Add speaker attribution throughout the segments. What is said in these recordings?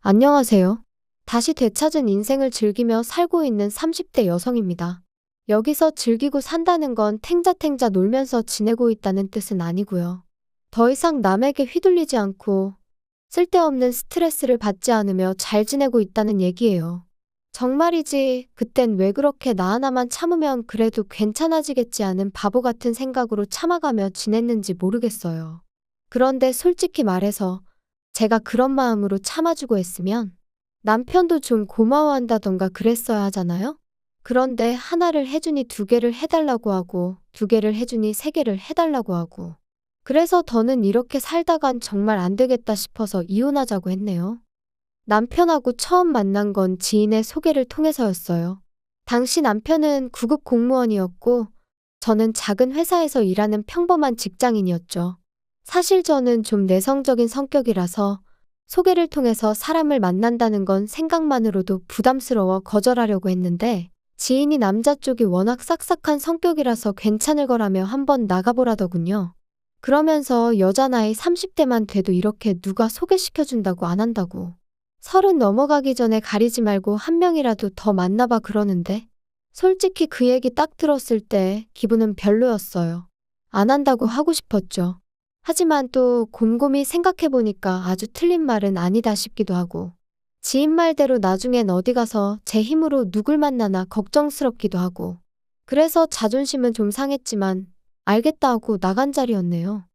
Speaker 1: 안녕하세요. 다시 되찾은 인생을 즐기며 살고 있는 30대 여성입니다. 여기서 즐기고 산다는 건 탱자탱자 놀면서 지내고 있다는 뜻은 아니고요. 더 이상 남에게 휘둘리지 않고 쓸데없는 스트레스를 받지 않으며 잘 지내고 있다는 얘기예요. 정말이지, 그땐 왜 그렇게 나 하나만 참으면 그래도 괜찮아지겠지 않은 바보 같은 생각으로 참아가며 지냈는지 모르겠어요. 그런데 솔직히 말해서 제가 그런 마음으로 참아주고 했으면 남편도 좀 고마워한다던가 그랬어야 하잖아요? 그런데 하나를 해주니 두 개를 해달라고 하고 두 개를 해주니 세 개를 해달라고 하고 그래서 더는 이렇게 살다간 정말 안 되겠다 싶어서 이혼하자고 했네요. 남편하고 처음 만난 건 지인의 소개를 통해서였어요. 당시 남편은 구급 공무원이었고 저는 작은 회사에서 일하는 평범한 직장인이었죠. 사실 저는 좀 내성적인 성격이라서 소개를 통해서 사람을 만난다는 건 생각만으로도 부담스러워 거절하려고 했는데 지인이 남자 쪽이 워낙 싹싹한 성격이라서 괜찮을 거라며 한번 나가보라더군요. 그러면서 여자 나이 30대만 돼도 이렇게 누가 소개시켜준다고 안 한다고. 서른 넘어가기 전에 가리지 말고 한 명이라도 더 만나봐 그러는데 솔직히 그 얘기 딱 들었을 때 기분은 별로였어요. 안 한다고 하고 싶었죠. 하지만 또 곰곰이 생각해보니까 아주 틀린 말은 아니다 싶기도 하고 지인 말대로 나중엔 어디 가서 제 힘으로 누굴 만나나 걱정스럽기도 하고 그래서 자존심은 좀 상했지만 알겠다 하고 나간 자리였네요.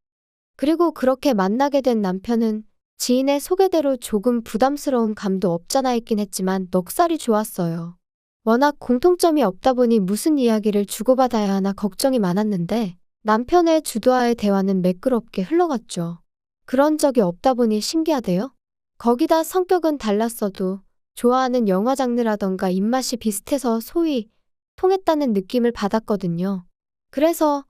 Speaker 1: 그리고 그렇게 만나게 된 남편은 지인의 소개대로 조금 부담스러운 감도 없잖아 있긴 했지만 넉살이 좋았어요. 워낙 공통점이 없다 보니 무슨 이야기를 주고받아야 하나 걱정이 많았는데 남편의 주도하의 대화는 매끄럽게 흘러갔죠. 그런 적이 없다 보니 신기하대요. 거기다 성격은 달랐어도 좋아하는 영화 장르라던가 입맛이 비슷해서 소위 통했다는 느낌을 받았거든요. 그래서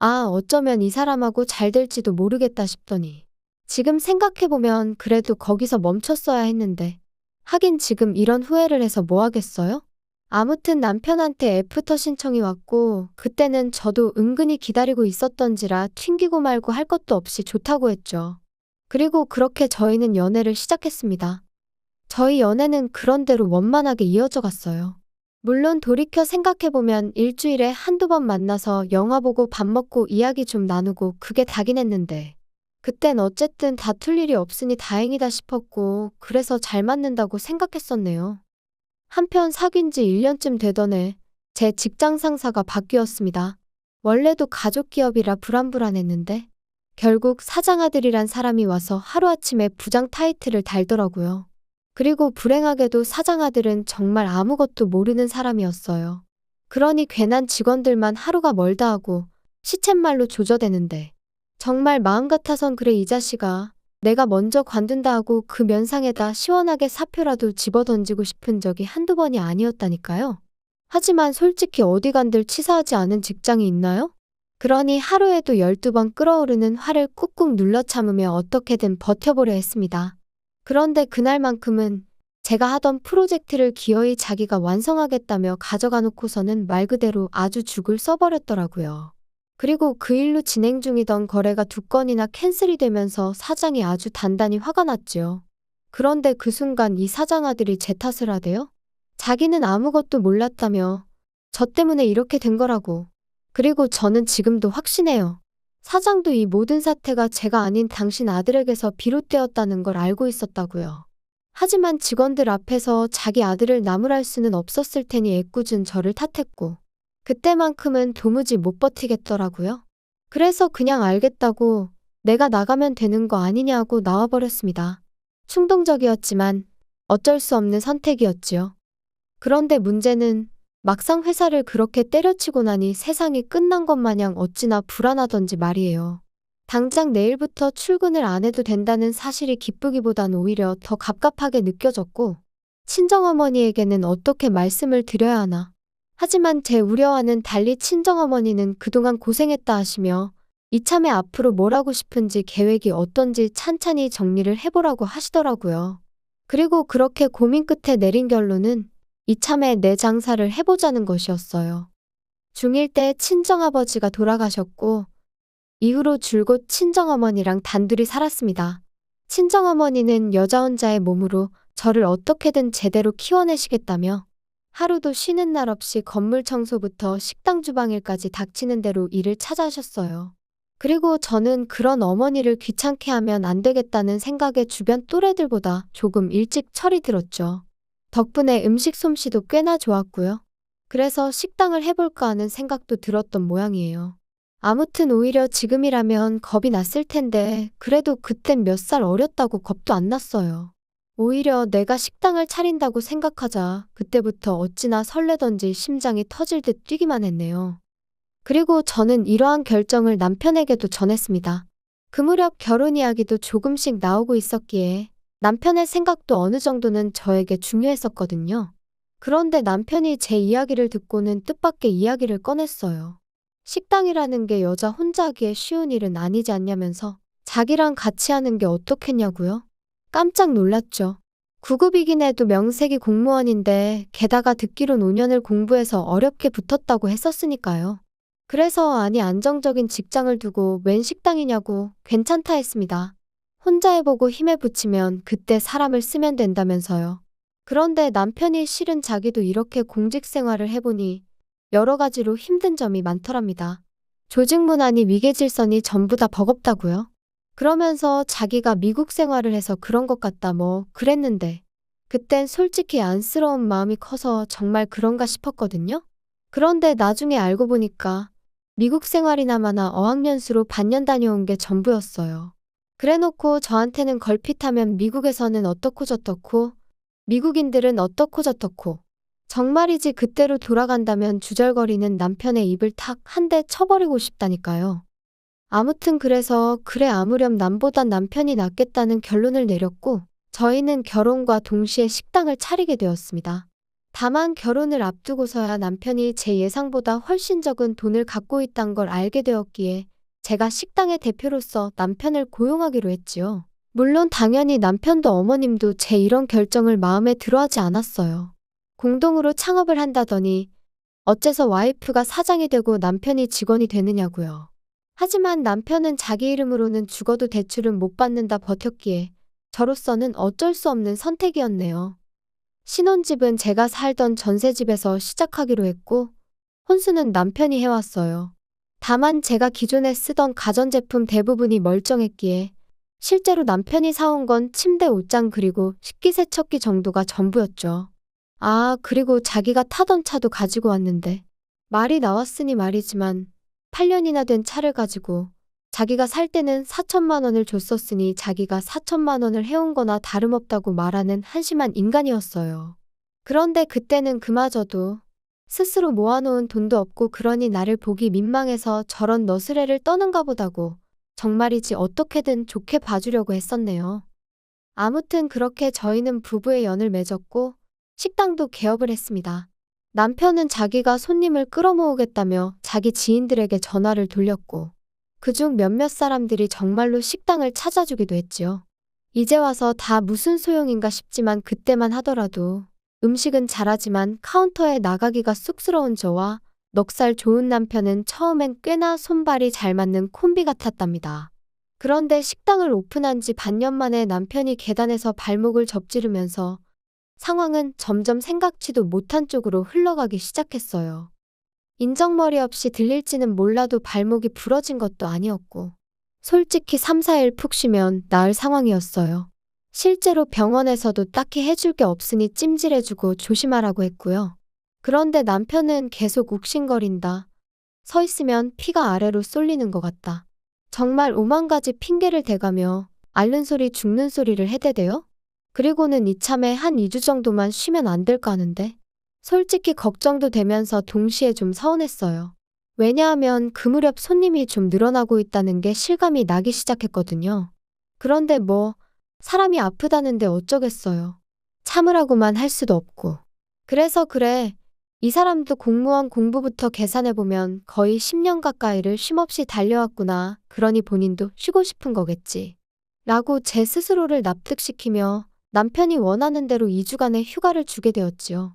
Speaker 1: 아, 어쩌면 이 사람하고 잘 될지도 모르겠다 싶더니 지금 생각해보면 그래도 거기서 멈췄어야 했는데 하긴 지금 이런 후회를 해서 뭐 하겠어요? 아무튼 남편한테 애프터 신청이 왔고 그때는 저도 은근히 기다리고 있었던지라 튕기고 말고 할 것도 없이 좋다고 했죠. 그리고 그렇게 저희는 연애를 시작했습니다. 저희 연애는 그런대로 원만하게 이어져 갔어요. 물론 돌이켜 생각해보면 일주일에 한두 번 만나서 영화 보고 밥 먹고 이야기 좀 나누고 그게 다긴 했는데 그땐 어쨌든 다툴 일이 없으니 다행이다 싶었고 그래서 잘 맞는다고 생각했었네요. 한편 사귄 지 1년쯤 되던 해 제 직장 상사가 바뀌었습니다. 원래도 가족 기업이라 불안불안했는데 결국 사장 아들이란 사람이 와서 하루아침에 부장 타이틀을 달더라고요. 그리고 불행하게도 사장 아들은 정말 아무것도 모르는 사람이었어요. 그러니 괜한 직원들만 하루가 멀다 하고 시쳇말로 조져대는데 정말 마음 같아선 그래 이 자식아 내가 먼저 관둔다 하고 그 면상에다 시원하게 사표라도 집어던지고 싶은 적이 한두 번이 아니었다니까요. 하지만 솔직히 어디 간들 치사하지 않은 직장이 있나요? 그러니 하루에도 12번 끓어오르는 화를 꾹꾹 눌러 참으며 어떻게든 버텨보려 했습니다. 그런데 그날만큼은 제가 하던 프로젝트를 기어이 자기가 완성하겠다며 가져가 놓고서는 말 그대로 아주 죽을 써버렸더라고요. 그리고 그 일로 진행 중이던 거래가 두 건이나 캔슬이 되면서 사장이 아주 단단히 화가 났지요. 그런데 그 순간 이 사장 아들이 제 탓을 하대요? 자기는 아무것도 몰랐다며 저 때문에 이렇게 된 거라고. 그리고 저는 지금도 확신해요. 사장도 이 모든 사태가 제가 아닌 당신 아들에게서 비롯되었다는 걸 알고 있었다고요. 하지만 직원들 앞에서 자기 아들을 나무랄 수는 없었을 테니 애꿎은 저를 탓했고 그때만큼은 도무지 못 버티겠더라고요. 그래서 그냥 알겠다고 내가 나가면 되는 거 아니냐고 나와버렸습니다. 충동적이었지만 어쩔 수 없는 선택이었지요. 그런데 문제는 막상 회사를 그렇게 때려치고 나니 세상이 끝난 것 마냥 어찌나 불안하던지 말이에요. 당장 내일부터 출근을 안 해도 된다는 사실이 기쁘기보단 오히려 더 갑갑하게 느껴졌고, 친정어머니에게는 어떻게 말씀을 드려야 하나. 하지만 제 우려와는 달리 친정어머니는 그동안 고생했다 하시며 이참에 앞으로 뭘 하고 싶은지 계획이 어떤지 찬찬히 정리를 해보라고 하시더라고요. 그리고 그렇게 고민 끝에 내린 결론은 이참에 내 장사를 해보자는 것이었어요. 중1 때 친정아버지가 돌아가셨고 이후로 줄곧 친정어머니랑 단둘이 살았습니다. 친정어머니는 여자 혼자의 몸으로 저를 어떻게든 제대로 키워내시겠다며 하루도 쉬는 날 없이 건물 청소부터 식당 주방일까지 닥치는 대로 일을 찾아 하셨어요. 그리고 저는 그런 어머니를 귀찮게 하면 안 되겠다는 생각에 주변 또래들보다 조금 일찍 철이 들었죠. 덕분에 음식 솜씨도 꽤나 좋았고요. 그래서 식당을 해볼까 하는 생각도 들었던 모양이에요. 아무튼 오히려 지금이라면 겁이 났을 텐데 그래도 그땐 몇 살 어렸다고 겁도 안 났어요. 오히려 내가 식당을 차린다고 생각하자 그때부터 어찌나 설레던지 심장이 터질 듯 뛰기만 했네요. 그리고 저는 이러한 결정을 남편에게도 전했습니다. 그 무렵 결혼 이야기도 조금씩 나오고 있었기에 남편의 생각도 어느 정도는 저에게 중요했었거든요. 그런데 남편이 제 이야기를 듣고는 뜻밖의 이야기를 꺼냈어요. 식당이라는 게 여자 혼자 하기에 쉬운 일은 아니지 않냐면서 자기랑 같이 하는 게 어떻겠냐고요? 깜짝 놀랐죠. 9급이긴 해도 명색이 공무원인데 게다가 듣기론 5년을 공부해서 어렵게 붙었다고 했었으니까요. 그래서 아니 안정적인 직장을 두고 웬 식당이냐고 괜찮다 했습니다. 혼자 해보고 힘에 붙이면 그때 사람을 쓰면 된다면서요. 그런데 남편이 실은 자기도 이렇게 공직 생활을 해보니 여러 가지로 힘든 점이 많더랍니다. 조직 문화니 위계 질서니 전부 다 버겁다고요. 그러면서 자기가 미국 생활을 해서 그런 것 같다 뭐 그랬는데 그땐 솔직히 안쓰러운 마음이 커서 정말 그런가 싶었거든요. 그런데 나중에 알고 보니까 미국 생활이나마나 어학연수로 반년 다녀온 게 전부였어요. 그래놓고 저한테는 걸핏하면 미국에서는 어떻고 저떻고 미국인들은 어떻고 저떻고 정말이지 그때로 돌아간다면 주절거리는 남편의 입을 탁 한 대 쳐버리고 싶다니까요. 아무튼 그래서 그래 아무렴 남보단 남편이 낫겠다는 결론을 내렸고 저희는 결혼과 동시에 식당을 차리게 되었습니다. 다만 결혼을 앞두고서야 남편이 제 예상보다 훨씬 적은 돈을 갖고 있단 걸 알게 되었기에 제가 식당의 대표로서 남편을 고용하기로 했지요. 물론 당연히 남편도 어머님도 제 이런 결정을 마음에 들어하지 않았어요. 공동으로 창업을 한다더니 어째서 와이프가 사장이 되고 남편이 직원이 되느냐고요. 하지만 남편은 자기 이름으로는 죽어도 대출은 못 받는다 버텼기에 저로서는 어쩔 수 없는 선택이었네요. 신혼집은 제가 살던 전세집에서 시작하기로 했고 혼수는 남편이 해왔어요. 다만 제가 기존에 쓰던 가전제품 대부분이 멀쩡했기에 실제로 남편이 사온 건 침대 옷장 그리고 식기세척기 정도가 전부였죠. 아, 그리고 자기가 타던 차도 가지고 왔는데 말이 나왔으니 말이지만 8년이나 된 차를 가지고 자기가 살 때는 4천만 원을 줬었으니 자기가 4천만 원을 해온 거나 다름없다고 말하는 한심한 인간이었어요. 그런데 그때는 그마저도 스스로 모아놓은 돈도 없고 그러니 나를 보기 민망해서 저런 너스레를 떠는가 보다고 정말이지 어떻게든 좋게 봐주려고 했었네요. 아무튼 그렇게 저희는 부부의 연을 맺었고 식당도 개업을 했습니다. 남편은 자기가 손님을 끌어모으겠다며 자기 지인들에게 전화를 돌렸고 그중 몇몇 사람들이 정말로 식당을 찾아주기도 했지요. 이제 와서 다 무슨 소용인가 싶지만 그때만 하더라도 음식은 잘하지만 카운터에 나가기가 쑥스러운 저와 넉살 좋은 남편은 처음엔 꽤나 손발이 잘 맞는 콤비 같았답니다. 그런데 식당을 오픈한 지 반년 만에 남편이 계단에서 발목을 접지르면서 상황은 점점 생각지도 못한 쪽으로 흘러가기 시작했어요. 인정머리 없이 들릴지는 몰라도 발목이 부러진 것도 아니었고, 솔직히 3, 4일 푹 쉬면 나을 상황이었어요. 실제로 병원에서도 딱히 해줄 게 없으니 찜질해주고 조심하라고 했고요. 그런데 남편은 계속 욱신거린다. 서 있으면 피가 아래로 쏠리는 것 같다. 정말 오만 가지 핑계를 대가며 앓는 소리 죽는 소리를 해대대요? 그리고는 이참에 한 2주 정도만 쉬면 안 될까 하는데 솔직히 걱정도 되면서 동시에 좀 서운했어요. 왜냐하면 그 무렵 손님이 좀 늘어나고 있다는 게 실감이 나기 시작했거든요. 그런데 뭐 사람이 아프다는데 어쩌겠어요. 참으라고만 할 수도 없고. 그래서 그래. 이 사람도 공무원 공부부터 계산해보면 거의 10년 가까이를 쉼없이 달려왔구나. 그러니 본인도 쉬고 싶은 거겠지. 라고 제 스스로를 납득시키며 남편이 원하는 대로 2주간의 휴가를 주게 되었지요.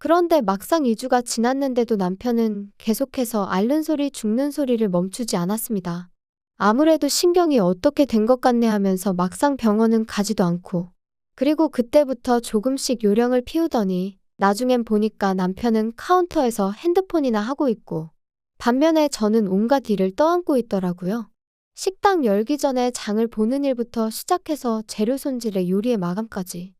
Speaker 1: 그런데 막상 2주가 지났는데도 남편은 계속해서 앓는 소리 죽는 소리를 멈추지 않았습니다. 아무래도 신경이 어떻게 된 것 같네 하면서 막상 병원은 가지도 않고 그리고 그때부터 조금씩 요령을 피우더니 나중엔 보니까 남편은 카운터에서 핸드폰이나 하고 있고 반면에 저는 온갖 일을 떠안고 있더라고요. 식당 열기 전에 장을 보는 일부터 시작해서 재료 손질에 요리의 마감까지.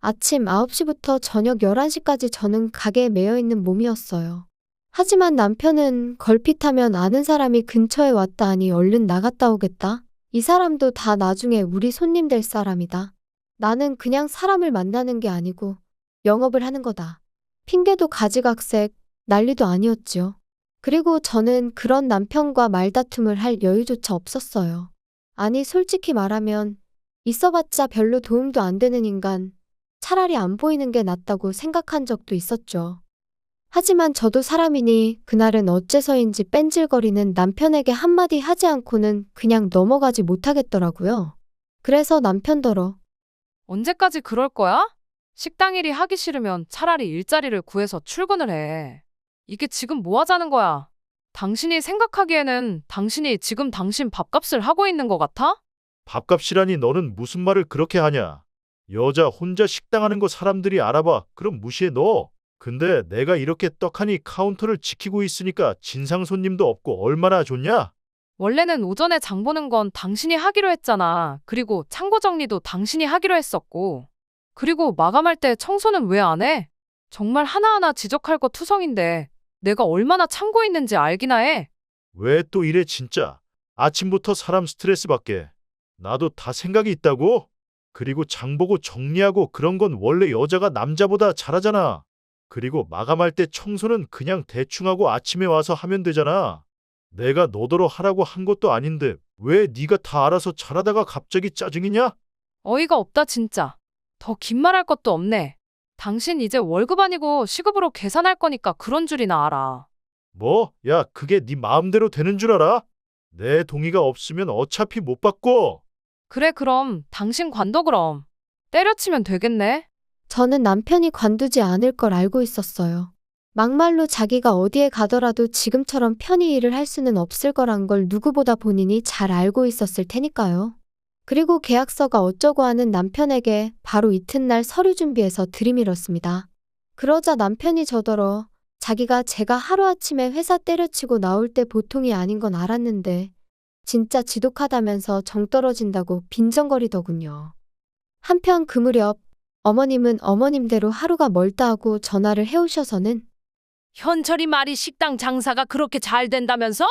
Speaker 1: 아침 9시부터 저녁 11시까지 저는 가게에 매여 있는 몸이었어요. 하지만 남편은 걸핏하면 아는 사람이 근처에 왔다 하니 얼른 나갔다 오겠다. 이 사람도 다 나중에 우리 손님 될 사람이다. 나는 그냥 사람을 만나는 게 아니고 영업을 하는 거다. 핑계도 가지각색, 난리도 아니었지요. 그리고 저는 그런 남편과 말다툼을 할 여유조차 없었어요. 아니, 솔직히 말하면 있어봤자 별로 도움도 안 되는 인간, 차라리 안 보이는 게 낫다고 생각한 적도 있었죠. 하지만 저도 사람이니 그날은 어째서인지 뺀질거리는 남편에게 한마디 하지 않고는 그냥 넘어가지 못하겠더라고요. 그래서 남편더러
Speaker 2: 언제까지 그럴 거야? 식당 일이 하기 싫으면 차라리 일자리를 구해서 출근을 해. 이게 지금 뭐 하자는 거야? 당신이 생각하기에는 당신이 지금 당신 밥값을 하고 있는 것 같아?
Speaker 3: 밥값이라니 너는 무슨 말을 그렇게 하냐? 여자 혼자 식당 하는 거 사람들이 알아봐. 그럼 무시해 너. 근데 내가 이렇게 떡하니 카운터를 지키고 있으니까 진상 손님도 없고 얼마나 좋냐?
Speaker 2: 원래는 오전에 장 보는 건 당신이 하기로 했잖아. 그리고 창고 정리도 당신이 하기로 했었고. 그리고 마감할 때 청소는 왜 안 해? 정말 하나하나 지적할 거 투성인데 내가 얼마나 참고 있는지 알기나 해.
Speaker 3: 왜 또 이래 진짜? 아침부터 사람 스트레스 받게. 나도 다 생각이 있다고? 그리고 장 보고 정리하고 그런 건 원래 여자가 남자보다 잘하잖아. 그리고 마감할 때 청소는 그냥 대충 하고 아침에 와서 하면 되잖아. 내가 너더러 하라고 한 것도 아닌데 왜 네가 다 알아서 잘하다가 갑자기 짜증이냐?
Speaker 2: 어이가 없다 진짜. 더 긴 말 할 것도 없네. 당신 이제 월급 아니고 시급으로 계산할 거니까 그런 줄이나 알아.
Speaker 3: 뭐? 야, 그게 네 마음대로 되는 줄 알아? 내 동의가 없으면 어차피 못 바꿔.
Speaker 2: 그래 그럼 당신 관둬 그럼. 때려치면 되겠네.
Speaker 1: 저는 남편이 관두지 않을 걸 알고 있었어요. 막말로 자기가 어디에 가더라도 지금처럼 편히 일을 할 수는 없을 거란 걸 누구보다 본인이 잘 알고 있었을 테니까요. 그리고 계약서가 어쩌고 하는 남편에게 바로 이튿날 서류 준비해서 들이밀었습니다. 그러자 남편이 저더러 자기가 제가 하루아침에 회사 때려치고 나올 때 보통이 아닌 건 알았는데 진짜 지독하다면서 정 떨어진다고 빈정거리더군요. 한편 그 무렵 어머님은 어머님대로 하루가 멀다 하고 전화를 해오셔서는
Speaker 2: 현철이 말이 식당 장사가 그렇게 잘 된다면서?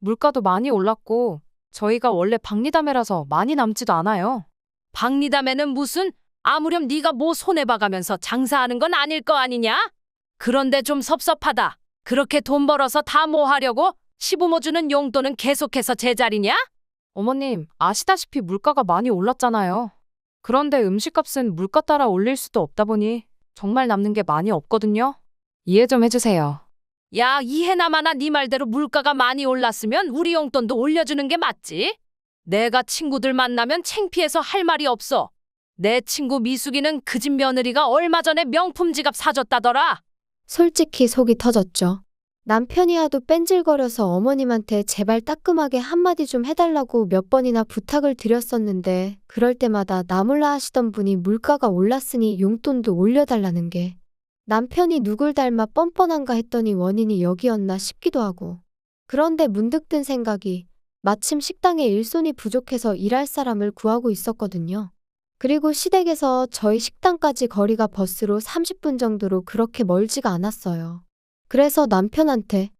Speaker 2: 물가도 많이 올랐고 저희가 원래 박리담회라서 많이 남지도 않아요. 박리담회는 무슨 아무렴 네가 뭐 손해 봐가면서 장사하는 건 아닐 거 아니냐? 그런데 좀 섭섭하다. 그렇게 돈 벌어서 다 뭐 하려고? 시부모 주는 용돈은 계속해서 제자리냐? 어머님, 아시다시피 물가가 많이 올랐잖아요. 그런데 음식값은 물가 따라 올릴 수도 없다 보니 정말 남는 게 많이 없거든요. 이해 좀 해주세요. 야, 이해나마나 네 말대로 물가가 많이 올랐으면 우리 용돈도 올려주는 게 맞지? 내가 친구들 만나면 창피해서 할 말이 없어. 내 친구 미숙이는 그 집 며느리가 얼마 전에 명품 지갑 사줬다더라.
Speaker 1: 솔직히 속이 터졌죠. 남편이 하도 뺀질거려서 어머님한테 제발 따끔하게 한마디 좀 해달라고 몇 번이나 부탁을 드렸었는데 그럴 때마다 나몰라 하시던 분이 물가가 올랐으니 용돈도 올려달라는 게 남편이 누굴 닮아 뻔뻔한가 했더니 원인이 여기였나 싶기도 하고 그런데 문득 든 생각이 마침 식당에 일손이 부족해서 일할 사람을 구하고 있었거든요. 그리고 시댁에서 저희 식당까지 거리가 버스로 30분 정도로 그렇게 멀지가 않았어요. 그래서 남편한테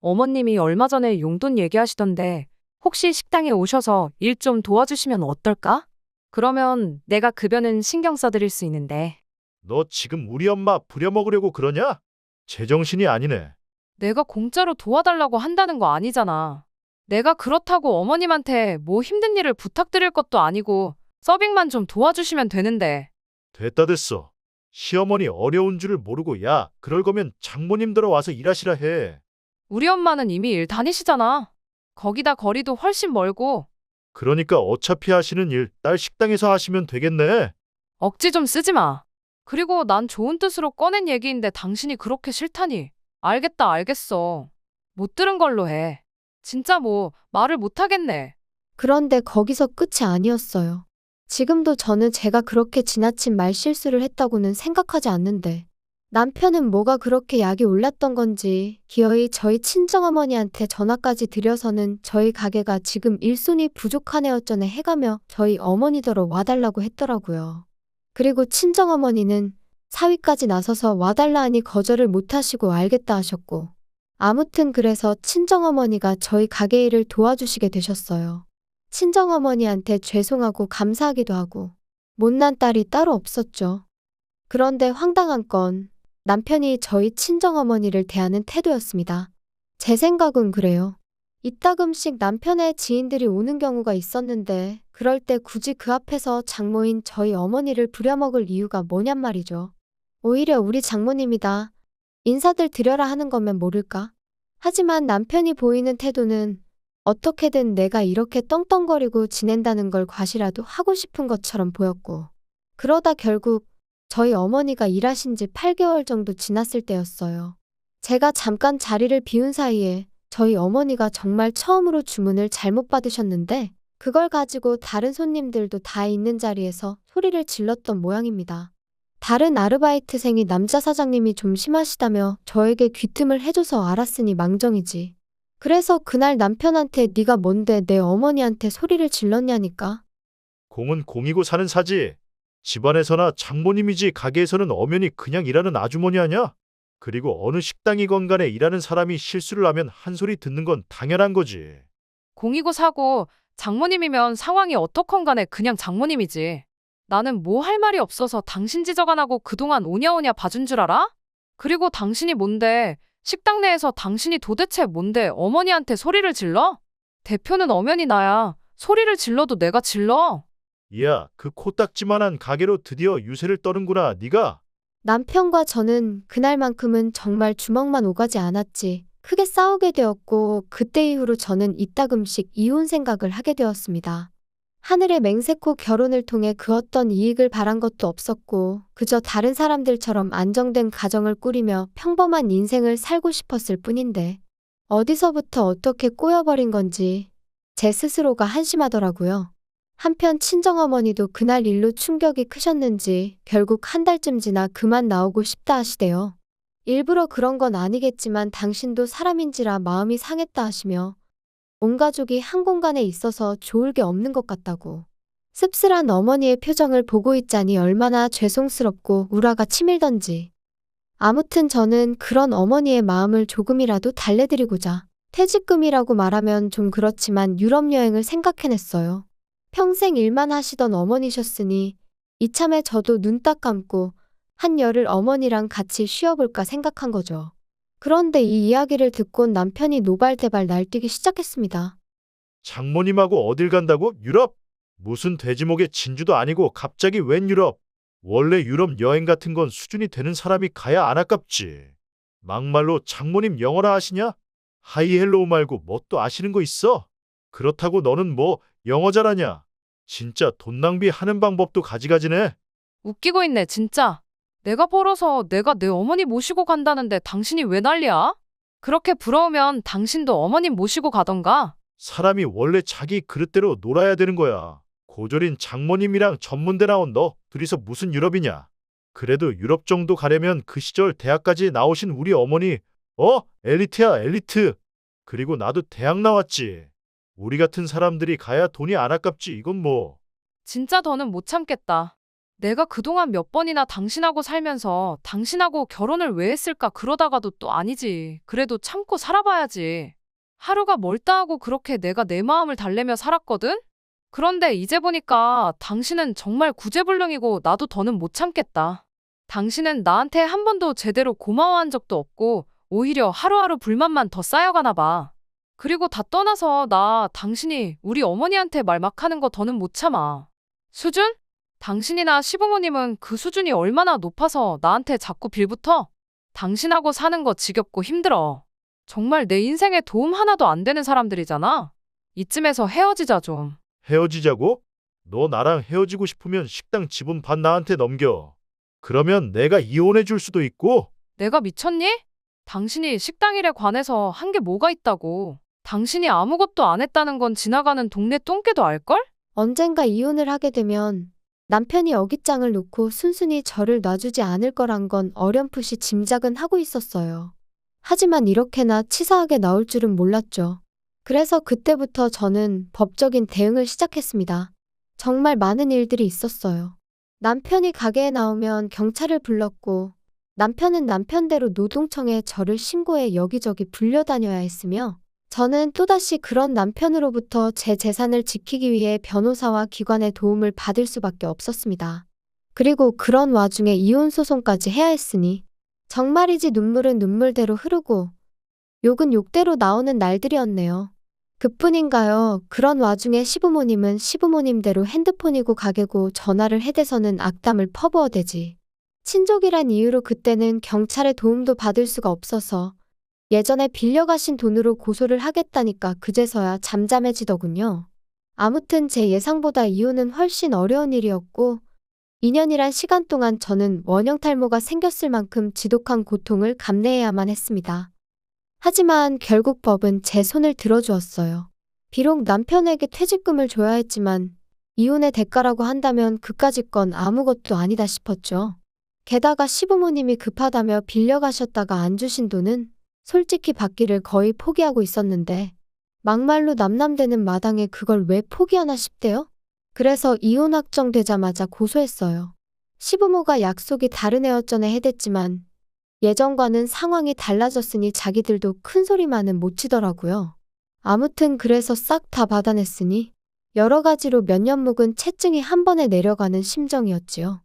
Speaker 2: 어머님이 얼마 전에 용돈 얘기하시던데 혹시 식당에 오셔서 일 좀 도와주시면 어떨까? 그러면 내가 급여는 신경 써드릴 수 있는데
Speaker 3: 너 지금 우리 엄마 부려먹으려고 그러냐? 제정신이 아니네.
Speaker 2: 내가 공짜로 도와달라고 한다는 거 아니잖아. 내가 그렇다고 어머님한테 뭐 힘든 일을 부탁드릴 것도 아니고 서빙만 좀 도와주시면 되는데
Speaker 3: 됐다 됐어. 시어머니 어려운 줄을 모르고 야, 그럴 거면 장모님 들어 와서 일하시라 해.
Speaker 2: 우리 엄마는 이미 일 다니시잖아. 거기다 거리도 훨씬 멀고
Speaker 3: 그러니까 어차피 하시는 일 딸 식당에서 하시면 되겠네.
Speaker 2: 억지 좀 쓰지 마. 그리고 난 좋은 뜻으로 꺼낸 얘기인데 당신이 그렇게 싫다니. 알겠다, 알겠어. 못 들은 걸로 해. 진짜 뭐 말을 못 하겠네.
Speaker 1: 그런데 거기서 끝이 아니었어요. 지금도 저는 제가 그렇게 지나친 말 실수를 했다고는 생각하지 않는데 남편은 뭐가 그렇게 약이 올랐던 건지 기어이 저희 친정어머니한테 전화까지 드려서는 저희 가게가 지금 일손이 부족하네 어쩌네 해가며 저희 어머니더러 와달라고 했더라고요. 그리고 친정어머니는 사위까지 나서서 와달라 하니 거절을 못하시고 알겠다 하셨고 아무튼 그래서 친정어머니가 저희 가게 일을 도와주시게 되셨어요. 친정어머니한테 죄송하고 감사하기도 하고 못난 딸이 따로 없었죠. 그런데 황당한 건 남편이 저희 친정어머니를 대하는 태도였습니다. 제 생각은 그래요. 이따금씩 남편의 지인들이 오는 경우가 있었는데 그럴 때 굳이 그 앞에서 장모인 저희 어머니를 부려먹을 이유가 뭐냔 말이죠. 오히려 우리 장모님이다. 인사들 드려라 하는 거면 모를까? 하지만 남편이 보이는 태도는 어떻게든 내가 이렇게 떵떵거리고 지낸다는 걸 과시라도 하고 싶은 것처럼 보였고, 그러다 결국 저희 어머니가 일하신 지 8개월 정도 지났을 때였어요. 제가 잠깐 자리를 비운 사이에 저희 어머니가 정말 처음으로 주문을 잘못 받으셨는데, 그걸 가지고 다른 손님들도 다 있는 자리에서 소리를 질렀던 모양입니다. 다른 아르바이트생이 남자 사장님이 좀 심하시다며 저에게 귀뜸을 해줘서 알았으니 망정이지. 그래서 그날 남편한테 네가 뭔데 내 어머니한테 소리를 질렀냐니까.
Speaker 3: 공은 공이고 사는 사지. 집안에서나 장모님이지 가게에서는 엄연히 그냥 일하는 아주머니 아냐? 그리고 어느 식당이건 간에 일하는 사람이 실수를 하면 한 소리 듣는 건 당연한 거지.
Speaker 2: 공이고 사고 장모님이면 상황이 어떻건 간에 그냥 장모님이지. 나는 뭐 할 말이 없어서 당신 지적 안 하고 그동안 오냐오냐 봐준 줄 알아? 그리고 당신이 뭔데 식당 내에서 당신이 도대체 뭔데 어머니한테 소리를 질러? 대표는 엄연히 나야. 소리를 질러도 내가 질러.
Speaker 3: 이야, 그 코딱지만한 가게로 드디어 유세를 떠는구나, 네가.
Speaker 1: 남편과 저는 그날만큼은 정말 주먹만 오가지 않았지. 크게 싸우게 되었고 그때 이후로 저는 이따금씩 이혼 생각을 하게 되었습니다. 하늘의 맹세코 결혼을 통해 그 어떤 이익을 바란 것도 없었고 그저 다른 사람들처럼 안정된 가정을 꾸리며 평범한 인생을 살고 싶었을 뿐인데 어디서부터 어떻게 꼬여버린 건지 제 스스로가 한심하더라고요. 한편 친정어머니도 그날 일로 충격이 크셨는지 결국 한 달쯤 지나 그만 나오고 싶다 하시대요. 일부러 그런 건 아니겠지만 당신도 사람인지라 마음이 상했다 하시며 온 가족이 한 공간에 있어서 좋을 게 없는 것 같다고. 씁쓸한 어머니의 표정을 보고 있자니 얼마나 죄송스럽고 우라가 치밀던지. 아무튼 저는 그런 어머니의 마음을 조금이라도 달래드리고자 퇴직금이라고 말하면 좀 그렇지만 유럽 여행을 생각해냈어요. 평생 일만 하시던 어머니셨으니 이참에 저도 눈 딱 감고 한열을 어머니랑 같이 쉬어볼까 생각한 거죠. 그런데 이 이야기를 듣곤 남편이 노발대발 날뛰기 시작했습니다.
Speaker 3: 장모님하고 어딜 간다고? 유럽? 무슨 돼지목의 진주도 아니고 갑자기 웬 유럽? 원래 유럽 여행 같은 건 수준이 되는 사람이 가야 안 아깝지. 막말로 장모님 영어나 아시냐? 하이헬로우 말고 뭐또 아시는 거 있어? 그렇다고 너는 뭐 영어 잘하냐? 진짜 돈 낭비하는 방법도 가지가지네.
Speaker 2: 웃기고 있네, 진짜. 내가 벌어서 내가 내 어머니 모시고 간다는데 당신이 왜 난리야? 그렇게 부러우면 당신도 어머님 모시고 가던가.
Speaker 3: 사람이 원래 자기 그릇대로 놀아야 되는 거야. 고졸인 장모님이랑 전문대 나온 너 둘이서 무슨 유럽이냐? 그래도 유럽 정도 가려면 그 시절 대학까지 나오신 우리 어머니 어? 엘리트야 엘리트. 그리고 나도 대학 나왔지. 우리 같은 사람들이 가야 돈이 안 아깝지 이건 뭐.
Speaker 2: 진짜 더는 못 참겠다. 내가 그동안 몇 번이나 당신하고 살면서 당신하고 결혼을 왜 했을까 그러다가도 또 아니지. 그래도 참고 살아봐야지. 하루가 멀다 하고 그렇게 내가 내 마음을 달래며 살았거든? 그런데 이제 보니까 당신은 정말 구제불능이고 나도 더는 못 참겠다. 당신은 나한테 한 번도 제대로 고마워한 적도 없고 오히려 하루하루 불만만 더 쌓여가나 봐. 그리고 다 떠나서 나 당신이 우리 어머니한테 말 막 하는 거 더는 못 참아. 수준? 당신이나 시부모님은 그 수준이 얼마나 높아서 나한테 자꾸 빌붙어? 당신하고 사는 거 지겹고 힘들어. 정말 내 인생에 도움 하나도 안 되는 사람들이잖아. 이쯤에서 헤어지자 좀.
Speaker 3: 헤어지자고? 너 나랑 헤어지고 싶으면 식당 지분 반 나한테 넘겨. 그러면 내가 이혼해 줄 수도 있고.
Speaker 2: 내가 미쳤니? 당신이 식당 일에 관해서 한 게 뭐가 있다고. 당신이 아무것도 안 했다는 건 지나가는 동네 똥개도 알걸?
Speaker 1: 언젠가 이혼을 하게 되면 남편이 어깃장을 놓고 순순히 저를 놔주지 않을 거란 건 어렴풋이 짐작은 하고 있었어요. 하지만 이렇게나 치사하게 나올 줄은 몰랐죠. 그래서 그때부터 저는 법적인 대응을 시작했습니다. 정말 많은 일들이 있었어요. 남편이 가게에 나오면 경찰을 불렀고 남편은 남편대로 노동청에 저를 신고해 여기저기 불려다녀야 했으며 저는 또다시 그런 남편으로부터 제 재산을 지키기 위해 변호사와 기관의 도움을 받을 수밖에 없었습니다. 그리고 그런 와중에 이혼소송까지 해야 했으니 정말이지 눈물은 눈물대로 흐르고 욕은 욕대로 나오는 날들이었네요. 그뿐인가요? 그런 와중에 시부모님은 시부모님대로 핸드폰이고 가게고 전화를 해대서는 악담을 퍼부어대지. 친족이란 이유로 그때는 경찰의 도움도 받을 수가 없어서 예전에 빌려가신 돈으로 고소를 하겠다니까 그제서야 잠잠해지더군요. 아무튼 제 예상보다 이혼은 훨씬 어려운 일이었고 2년이란 시간 동안 저는 원형 탈모가 생겼을 만큼 지독한 고통을 감내해야만 했습니다. 하지만 결국 법은 제 손을 들어주었어요. 비록 남편에게 퇴직금을 줘야 했지만 이혼의 대가라고 한다면 그까짓 건 아무것도 아니다 싶었죠. 게다가 시부모님이 급하다며 빌려가셨다가 안 주신 돈은 솔직히 받기를 거의 포기하고 있었는데 막말로 남남되는 마당에 그걸 왜 포기하나 싶대요? 그래서 이혼 확정되자마자 고소했어요. 시부모가 약속이 다른 애어전에 해댔지만 예전과는 상황이 달라졌으니 자기들도 큰 소리만은 못 치더라고요. 아무튼 그래서 싹 다 받아냈으니 여러 가지로 몇 년 묵은 채증이 한 번에 내려가는 심정이었지요.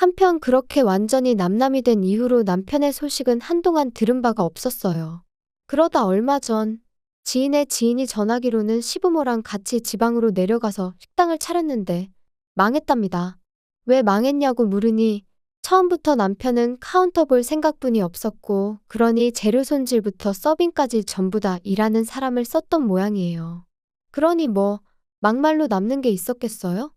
Speaker 1: 한편 그렇게 완전히 남남이 된 이후로 남편의 소식은 한동안 들은 바가 없었어요. 그러다 얼마 전 지인의 지인이 전하기로는 시부모랑 같이 지방으로 내려가서 식당을 차렸는데 망했답니다. 왜 망했냐고 물으니 처음부터 남편은 카운터 볼 생각뿐이 없었고 그러니 재료 손질부터 서빙까지 전부 다 일하는 사람을 썼던 모양이에요. 그러니 뭐 막말로 남는 게 있었겠어요?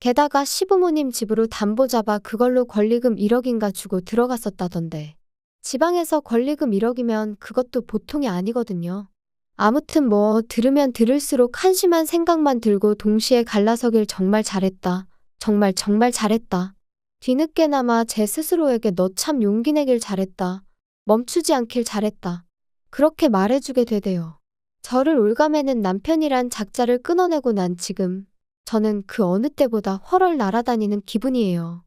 Speaker 1: 게다가 시부모님 집으로 담보 잡아 그걸로 권리금 1억인가 주고 들어갔었다던데. 지방에서 권리금 1억이면 그것도 보통이 아니거든요. 아무튼 뭐 들으면 들을수록 한심한 생각만 들고 동시에 갈라서길 정말 잘했다. 정말 정말 잘했다. 뒤늦게나마 제 스스로에게 너 참 용기 내길 잘했다. 멈추지 않길 잘했다. 그렇게 말해주게 되대요. 저를 올가매는 남편이란 작자를 끊어내고 난 지금 저는 그 어느 때보다 훨훨 날아다니는 기분이에요.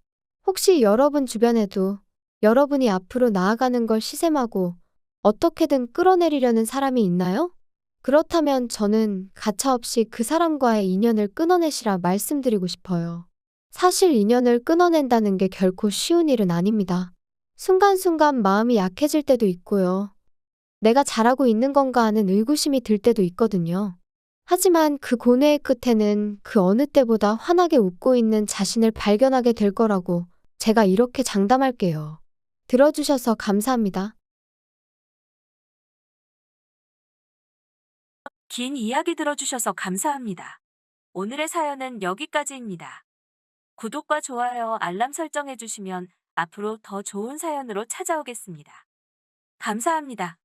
Speaker 1: 혹시 여러분 주변에도 여러분이 앞으로 나아가는 걸 시샘하고 어떻게든 끌어내리려는 사람이 있나요? 그렇다면 저는 가차없이 그 사람과의 인연을 끊어내시라 말씀드리고 싶어요. 사실 인연을 끊어낸다는 게 결코 쉬운 일은 아닙니다. 순간순간 마음이 약해질 때도 있고요. 내가 잘하고 있는 건가 하는 의구심이 들 때도 있거든요. 하지만 그 고뇌의 끝에는 그 어느 때보다 환하게 웃고 있는 자신을 발견하게 될 거라고 제가 이렇게 장담할게요. 들어주셔서 감사합니다.
Speaker 4: 긴 이야기 들어주셔서 감사합니다. 오늘의 사연은 여기까지입니다. 구독과 좋아요, 알람 설정해주시면 앞으로 더 좋은 사연으로 찾아오겠습니다. 감사합니다.